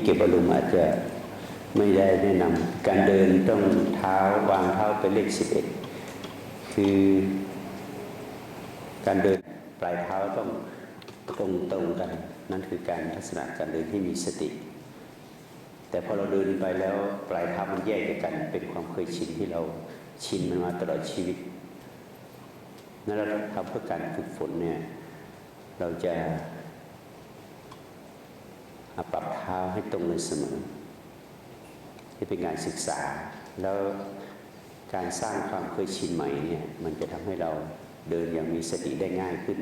ที่เก็บอารมณ์อาจจะไม่ได้แนะนำการเดินต้องเท้าวางเท้าเป็นเลขสิบเอ็ดคือการเดินปลายเท้าต้องตรงตรงๆกัน นั่นคือการลักษณะการเดินที่มีสติ แต่พอเราเดินไปแล้วปลายเท้ามันแยกจากกัน เป็นความเคยชินที่เราชินมันมาตลอดชีวิตนั่นเราทำเพื่อการฝึกฝนเนี่ยเราจะ ปรับเท้าให้ตรงเลยเสมอที่เป็นงานศึกษา แล้วการสร้างความเคยชินใหม่เนี่ยมันจะทำให้เราเดินอย่างมีสติได้ง่ายขึ้น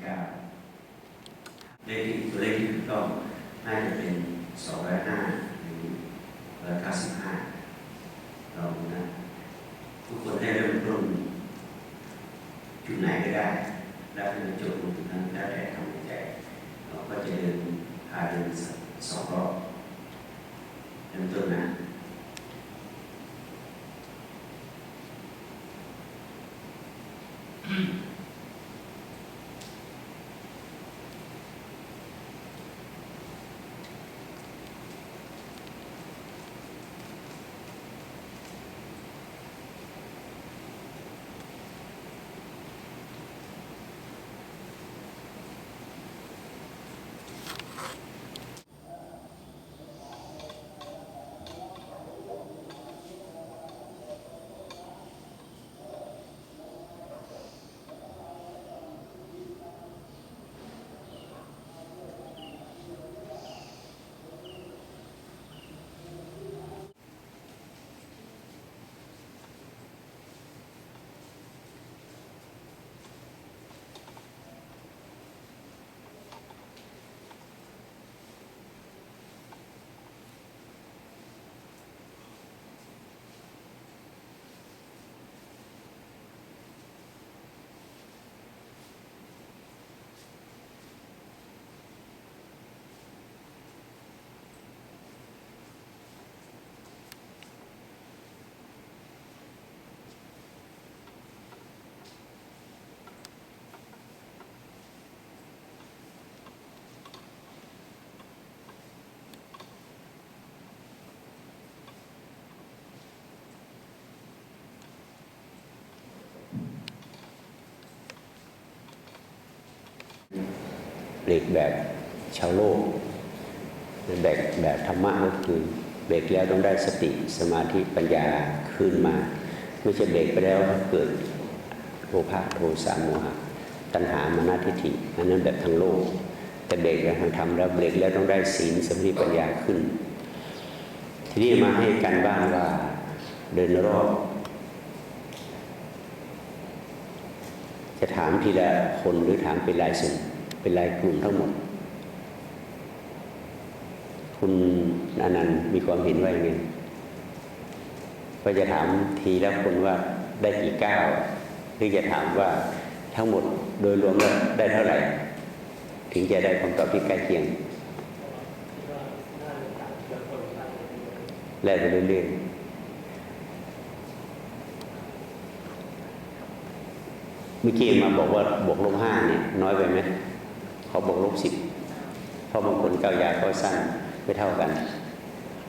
มีกี่ก้าเลขที่ตัวเลขที่ถูกต้องน่าจะเป็นสองร้อยห้าหรือร้อยเก้าสิบห้าเรานะทุกคนให้เริ่มต้นจุดไหนก็ได้ แล้วให้มันจบลงจุดนั้นแล้วแต่ รกแบบชาวโลกเบรกแบบธรรมะก็คือเบรกแล้วต้องได้สติสมาธิปัญญาขึ้นมาไม่ใช่เบรกไปแล้วเกิดโลภะโทสะโมหะตัณหามานาทิฏฐิอันนั้นแบบทางโลก แต่เบรกแบบทางธรรมแล้วเบรกแล้วต้องได้ศีลสมาธิปัญญาขึ้น ทีนี้มาให้การบ้านว่าเดินรอบ จะถามทีละคนหรือถามเป็นรายส่วน เป็นรายกลุ่มทั้งหมด คุณอนันต์มีความเห็นว่าอย่างไงก็จะถามทีละคนว่าได้กี่ก้าวหรือจะถามว่าทั้งหมดโดยรวมแล้วได้เท่าไหร่ ถึงจะได้คำตอบที่ใกล้เคียงแลกไปเรื่อยๆเมื่อกี้มาบอกว่าบวกลบห้าเนี่ย น้อยไปไหม เขาบวกลบสิบเพราะบางคนเก้ายาก็สั้นไม่เท่ากัน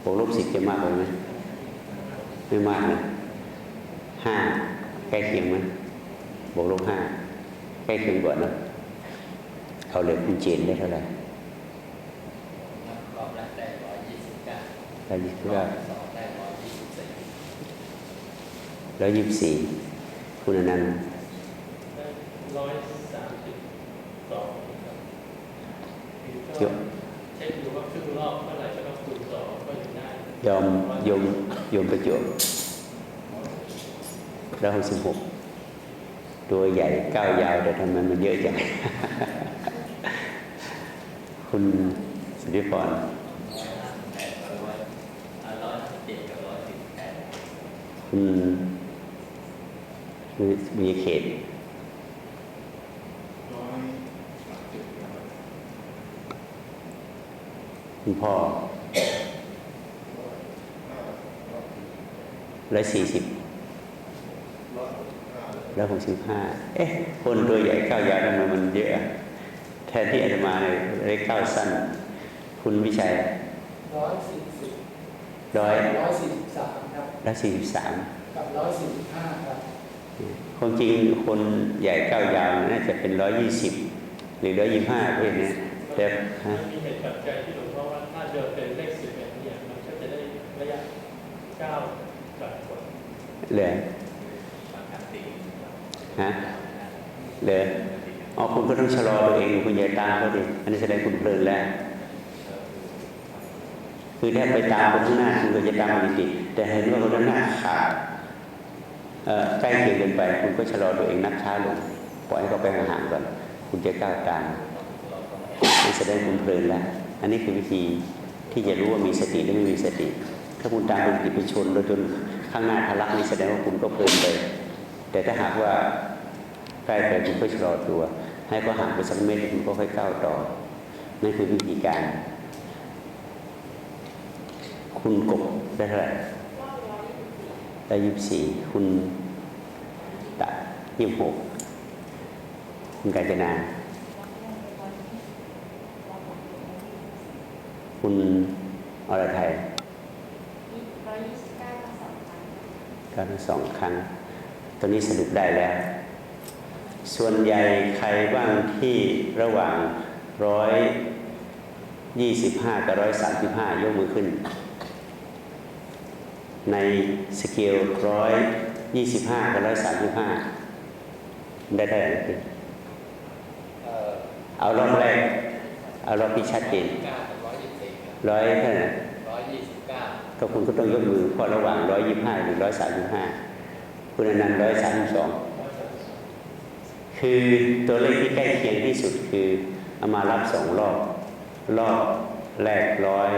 บวกลบสิบจะมากไปไหมไม่มากนะห้าใกล้เคียงไหมบวกลบห้าใกล้เคียงกว่านะเอาเลยคุณเจนได้เท่าไหร่รอบแรกได้ร้อยยี่สิบเก้าร้อยยี่สิบรอเก้าบสองได้ร้อยยี่สิบสี่ร้อยยี่สิบสี่คุณอนันต์ ร้อยสามสิบสองครับ เกี่ยว เช็คดูว่าครึ่งรอบเท่าไหร่ก็ต้องคูณสองก็ ยอมโยมโยมประจวบร้อยหกสิบหกตัวใหญ่ก้าวยาวแต่ทำไมมันเยอะจัง คุณสุริพรร้อยเก้าร้อยสิบเจ็ดกับร้อยแปดคุณมีเขตคุณพ่อ ร้อยสี่สิบร้อยหกสิบห้าเอ๊ะ คนตัวใหญ่ก้าวยาวทำไมมันเยอะอะแทนที่อาจจะมาเลยได้ก้าวสั้น คุณวิชัยร้อยสี่สิบร้อยร้อยสี่สิบสามครับร้อยสี่สิบสามกับร้อยสี่สิบห้าครับความจริงคนใหญ่ก้าวยาวน่าจะเป็นร้อยยี่สิบหรือร้อยยี่ห้าเพศเนี้ยแต่ฮะมันมีเหตุปัจจัยที่หลวงพ่อว่าถ้าเดินเป็นเลขสิบเอ็ดเนี่ยมันก็จะได้ระยะเก้ากับกว่า เหลือฮะเหลืออ๋อคุณก็ต้องชะลอตัวเองคุณอย่าตามเขาดิอันนี้แสดงคุณเพลินแล้วคือถ้าไปตามคนข้างหน้าคุณก็จะตามมันติดแต่เห็นว่าคนข้างหน้าขาดใกล้เคียงกันไป คุณก็ชะลอตัวเองนับช้าลงปล่อยให้เขาไปห่างก่อนคุณจะก้าวตามนี่แสดงคุณเพลินแล้วอันนี้คือวิธีที่จะรู้ว่ามีสติหรือไม่มีสติ ถ้าคุณตามคนติดไปชนแล้วจน ข้างหน้าทะลักนี่แสดงว่าคุณก็เพลินไป แต่ถ้าหากว่าใกล้ไปคุณก็ชะลอตัว ให้เขาห่างไปสักเมตรคุณก็ค่อยก้าวต่อนั่นคือวิธีการ คุณกบได้เท่าไหร่ได้ยี่สิบสี่คุณตะยี่สิบหกคุณกาญจนาคุณอรไทย ก็ทั้งสองครั้งตอนนี้สรุปได้แล้ว ส่วนใหญ่ใครบ้างที่ระหว่างร้อยยี่สิบห้ากับร้อยสามสิบห้ายกมือขึ้น ในสเกลร้อยยี่สิบห้ากับร้อยสามสิบห้าได้ได้ไหมพี่เอ่อเอารอบแรกเอารอบที่ชัดเจนเก้ากับร้อยยี่สิบสี่ครับร้อยเท่าไหร่ร้อยยี่สิบเก็คุณก็ต้องยกมือเพราะระหว่างร้อยยี่ห้าหรือร้อยสามสิบห้าคุณอนันต์ร้อยสามสิบสองคือตัวเลขที่ใกล้เคียงที่สุดคือเอามารับสองรอบรอบแรกร้อย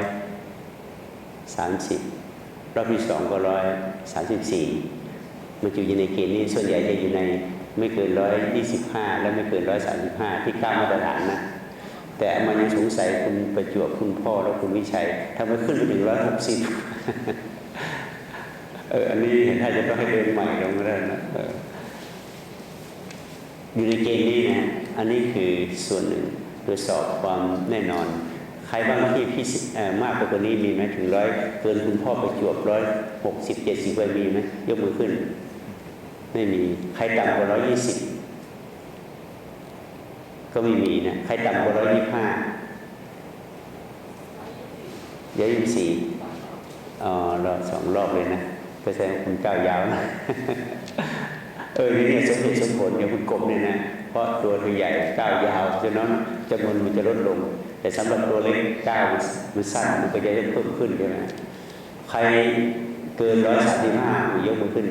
สามสิบรอบที่สองก็ร้อยสามสิบสี่มันอยู่ในเกณฑ์นี้ส่วนใหญ่จะอยู่ในไม่เกินร้อยยี่สิบห้าและไม่เกินร้อยสามสิบห้าที่ก้ามาตรฐานนะแต่มันยังสงสัยคุณประจวบคุณพ่อและคุณวิชัยทำไมขึ้นไปถึงร้อยหกสิบ เอออันนี้ถ้าจะต้องให้เดินใหม่ลงมาแล้วนะอยู่ในเกณฑ์นี้นะอันนี้คือส่วนหนึ่งตรวจสอบความแน่นอน ใครบ้างที่พี่มากกว่าตัวนี้มีไหมถึงร้อยเกินคุณพ่อประจวบร้อยหกสิบเจ็ดสิบไปมีไหมยกมือขึ้น ไม่มี ใครต่ำกว่าร้อยยี่สิบก็ไม่มีนะ ใครต่ำกว่าร้อยยี่ห้าเดี๋ยวยี่สี่ อ๋อรอบสองรอบเลยนะก็แสดงคุณก้าวยาวนะเออนี่เนี่ยสมเหตุสมผลเนี่ยคุณกบเนี่ยนะเพราะตัวเธอใหญ่ก้าวยาวฉะนั้นจำนวนมันจะลดลง แต่สำหรับตัวเล็กก้าวมันสั้นมันก็จะเพิ่มขึ้นใช่ไหมใครเกินร้อยสามสิบห้ายกมือขึ้น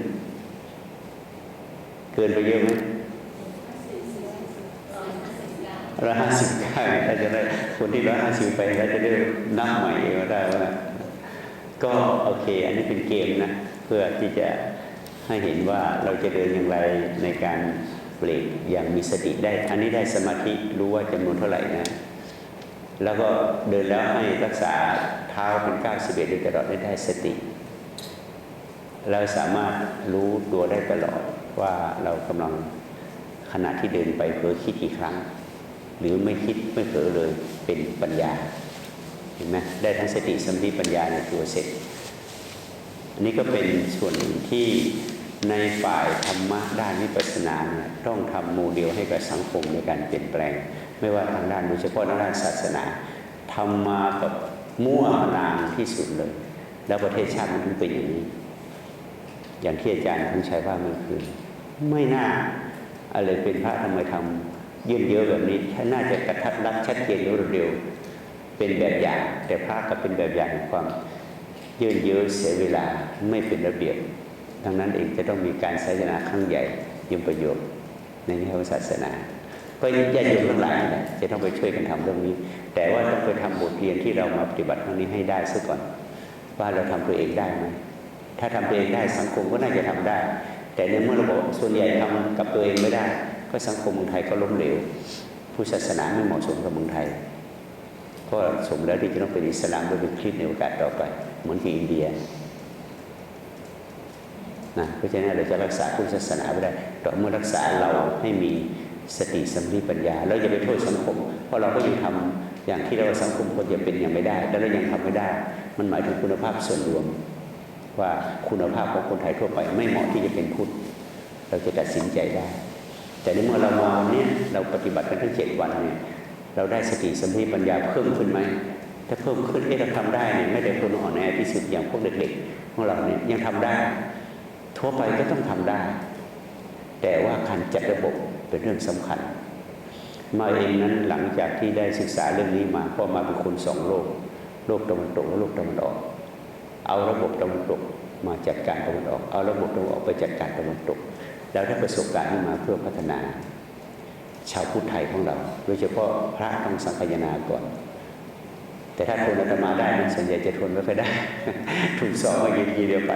เกินไปเยอะไหมร้อยห้าสิบเก้าถ้าจะได้คนที่ร้อยห้าสิบไปแล้วจะได้นับใหม่ก็ได้ว่า ก็โอเค อันนี้เป็นเกมนะ เพื่อที่จะให้เห็นว่าเราจะเดินอย่างไรในการเบรกอย่างมีสติได้ อันนี้ได้สมาธิรู้ว่าจำนวนเท่าไหร่นะ แล้วก็เดินแล้วให้รักษาเท้าเป็นก้าวสิบเอ็ดโดยตลอดได้สติ เราสามารถรู้ตัวได้ตลอดว่าเรากำลังขณะที่เดินไปเผลอคิดกี่ครั้ง หรือไม่คิดไม่เผลอเลยเป็นปัญญา ห็นไหมได้ทั้งสติสมาธิปัญญาในตัวเสร็จ อันนี้ก็เป็นส่วนหนึ่งที่ในฝ่ายธรรมะด้านวิปัสสนาเนี่ยต้องทำโมเดลให้กับสังคมในการเปลี่ยนแปลง ไม่ว่าทางด้านโดยเฉพาะทางด้านศาสนาทำมากับมั่วมานานที่สุดเลย แล้วประเทศชาติมันถึงเป็นอย่างนี้ อย่างที่อาจารย์คุณชัยว่าเมื่อคืนไม่น่าอะไรเป็นพระทำไมทำยืดเยอะแบบนี้น่าจะกระทัดรัดชัดเจนรวดเร็ว เป็นแบบอย่าง แต่พระก็เป็นแบบอย่างความยืดเยื้อเสียเวลาไม่เป็นระเบียบ ดังนั้นเองจะต้องมีการศาสนาครั้งใหญ่ยิ่งประโยชน์ในแง่ของศาสนาก็ญาติโยมทั้งหลายนี่แหละจะต้องไปช่วยกันทำเรื่องนี้ แต่ว่าต้องไปทำบทเรียนที่เรามาปฏิบัติครั้งนี้ให้ได้ซะก่อน ว่าเราทำตัวเองได้ไหมถ้าทำตัวเองได้สังคมก็น่าจะทำได้ แต่ในเมื่อเราบอกส่วนใหญ่ทำกับตัวเองไม่ได้ ก็สังคมเมืองไทยก็ล้มเหลว ผู้ศาสนาไม่เหมาะสมกับเมืองไทย เพราะสมแล้วที่จะต้องเป็นอิสลามโดยเป็นคริสในโอกาสต่อไป เหมือนที่อินเดียนะเพราะฉะนั้นเราจะรักษาพุทธศาสนาไม่ได้ต่อเมื่อรักษาเราให้มีสติสัมาธิปัญญาแล้วอย่าไปโทษสังคม เพราะเราก็ยังทำอย่างที่เราสังคมควรจะเป็นอย่างไม่ได้ แล้วเรายังทำไม่ได้ มันหมายถึงคุณภาพส่วนรวม ว่าคุณภาพของคนไทยทั่วไป ไม่เหมาะที่จะเป็นพุทธเราจะตัดสินใจได้ แต่ในเมื่อเรามาวันเนี้ยเราปฏิบัติกันทั้งเจ็ดวันเนี่ย เราได้สติสมาธิปัญญาเพิ่มขึ้นไหมถ้าเพิ่มขึ้นเอ๊ะเราทำได้เนี่ยไม่ได้คนอ่อนแอที่สุดอย่างพวกเด็กๆของเราเนี่ยยังทำได้ ทั่วไปก็ต้องทำได้ แต่ว่าการจัดระบบเป็นเรื่องสำคัญ มาเองนั้นหลังจากที่ได้ศึกษาเรื่องนี้มาพราะมาเป็นคนสองโลก โลกตะวันตกและโลกตะวันออก เอาระบบตะวันตกมาจัดการตะวันออก เอาระบบตะวันออกไปจัดการตะวันตก แล้วได้ประสบการณ์นี้มาเพื่อพัฒนา ชาวพุทธไทยของเรา โดยเฉพาะพระต้องสังคายนาก่อน แต่ถ้าทนอาตมาได้นส่วนใหญ่จะทนไม่ค่อยได้ ถูกสอบมายิงทีเดียวไป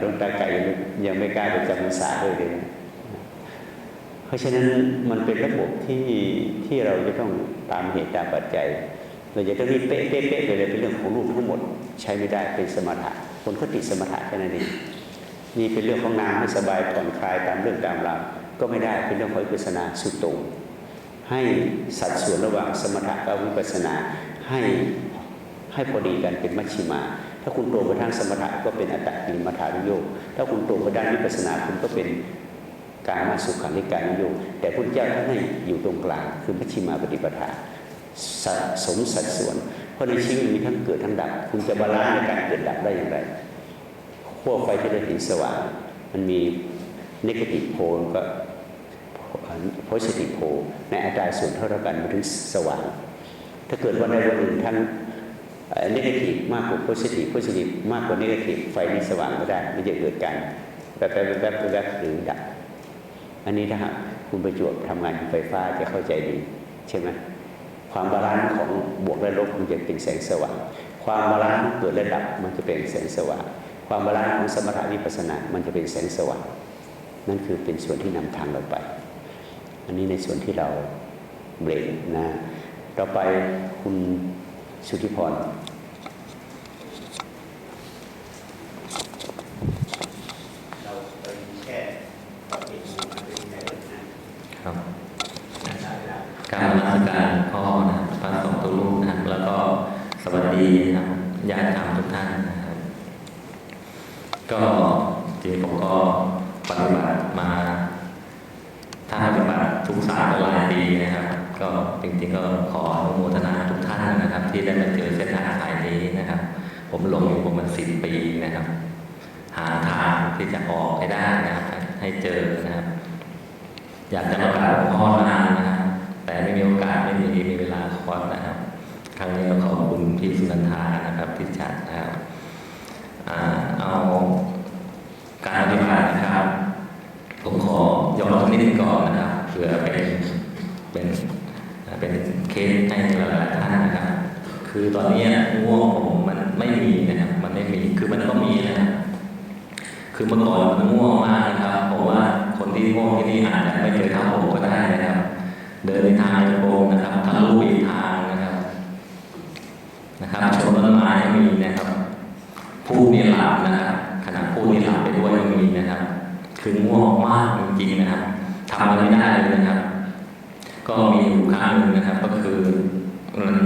หลวงตาไก่ยังไม่ยังไม่กล้าไปจำพรรษาเลยเลยเพราะฉะนั้นมันเป็นระบบที่ที่เราจะต้องตามเหตุตามปัจจัย เราจะต้องรีบเป๊ะเป๊ะเป๊ะไปเลยเป็นเรื่องของรูปทั้งหมด ใช้ไม่ได้เป็นสมถะคนเขาติดสมถะแค่นั้นเองนี่เป็นเรื่องของนามให้สบายผ่อนคลายตามเรื่องตามราว ก็ไม่ได้เป็นเรื่องของวิปัสสนาสุดต่งให้สัดส่วนระหว่างสมถะกับวิปัสสนาให้ให้พอดีกันเป็นมัชชิมา ถ้าคุณโตไปทางสมถะก็เป็นอัตตกิลมัฐานุโยคถ้าคุณโตไปด้านวิปัสสนาคุณก็เป็นการมาสุขันิการนุโยคแต่พระเจ้าท่านให้อยู่ตรงกลางคือมัชชิมาปฏิปทาสสมสัดส่วน เพราะในชีวิตมีทั้งเกิดทั้งดับ คุณจะบาลานซ์ในการเกิดดับได้อย่างไรขั้วไฟที่เราเห็นสว่างมันมีนกาทีฟโพลก็ โพสิทีฟโพในอัตราส่วนเท่ากันมันถึงสว่าง ถ้าเกิดวันใดวันหนึ่งทั้งนกาทีฟมากกว่าโพสิทีฟโพสิทีฟมากกว่านกาทีฟไฟนี้สว่างไม่ได้ไมันจะเกิดการแป๊บแป๊บแป๊บแป๊บหรือดับอันนี้ถ้าคุณประจวบทำงานไฟฟ้าจะเข้าใจดีใช่ไหมความบาลานซ์ของบวกและลบมันจะเป็นแสงสว่าง ความบาลานซ์ของเกิดและดับมันจะเป็นแสงสว่าง ความบาลานซ์ของสมถะวิปัสสนา มันจะเป็นแสงสว่าง นั่นคือเป็นส่วนที่นำทางเราไป อันนี้ในส่วนที่เราเบรกนะต่อไปคุณสุทธิพรเราไปแค่ปฏิบัติเป็นยังไงนะครับการนมัสการพ่อนะพระสงฆ์ทุกรูปนะแล้วก็สวัสดีนะญาติธรรมทุกท่านนะครับก็จริงผมก็ปฏิบัติมาถ้า ทุกศาสตร์หลายปีนะครับ ก็จริงๆก็ขออนุโมทนาทุกท่านนะครับ ที่ได้มาเจอเส้นทางสายนี้นะครับ ผมหลงอยู่ประมาณสิบปีนะครับ หาทางที่จะออกให้ได้นะครับให้เจอนะครับ อยากจะมากราบพ่อนานนะครับแต่ไม่มีโอกาสไม่มีมีเวลาคอร์สนะครับ ครั้งนี้ก็ขอบคุณพี่สุนันทานะครับที่จัดนะครับอเอาการปฏิบัตินะครับ ผมขอย้อนสักนิดนึงก่อนนะครับ เผื่อเป็นเป็นเป็นเคสให้หลายๆท่านนะครับคือตอนนี้ง่วงผมมันไม่มีนะครับมันไม่มีคือมันก็มีนะครับคือเมื่อก่อนมันง่วงมากนะครับผมว่าคนที่ง่วงที่นี่อาจจะไม่เคยเท่าผมก็ได้นะครับ เดินในทางโกงนะครับทะลุอีกทางนะครับนะครับชนต้นไม้มีนะครับผู้นี่หลับนะครับขณะผู้นี่หลับไปด้วยก็มีนะครับ คือง่วงมากจริงๆนะครับ ทำอะไรไม่ได้เลยนะครับ ก็มีอยู่ครั้งหนึ่งนะครับ ก็คือ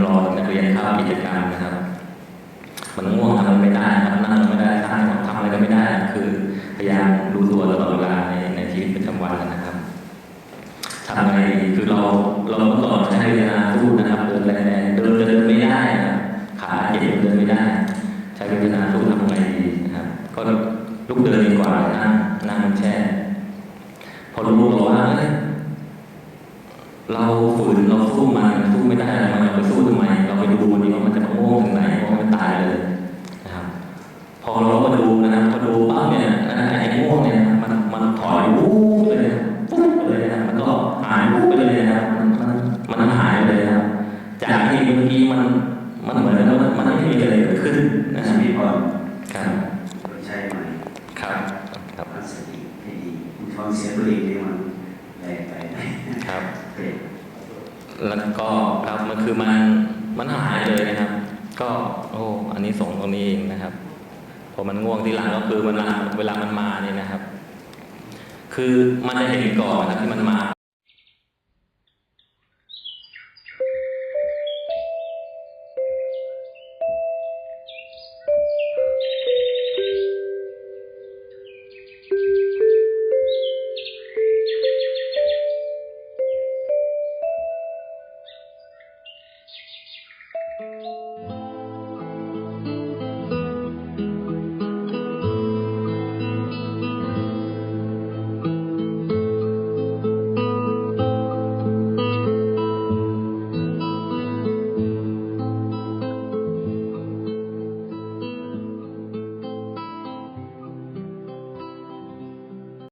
รอนักเรียนเข้ากิจกรรมนะครับ มันง่วงทำอะไรไม่ได้ครับนั่งไม่ได้ตั้งทำอะไรก็ไม่ได้ คือพยายามรู้ตัวตลอดเวลาในในชีวิตประจำวันนะครับทำไงดีคือเราเราเมื่อก่อนใช้เวลาสู้นะครับเดินแรงๆเดินเดินไม่ได้นะครับขาเจ็บเดินไม่ได้ ใช้เวลาสู้ทำไงดี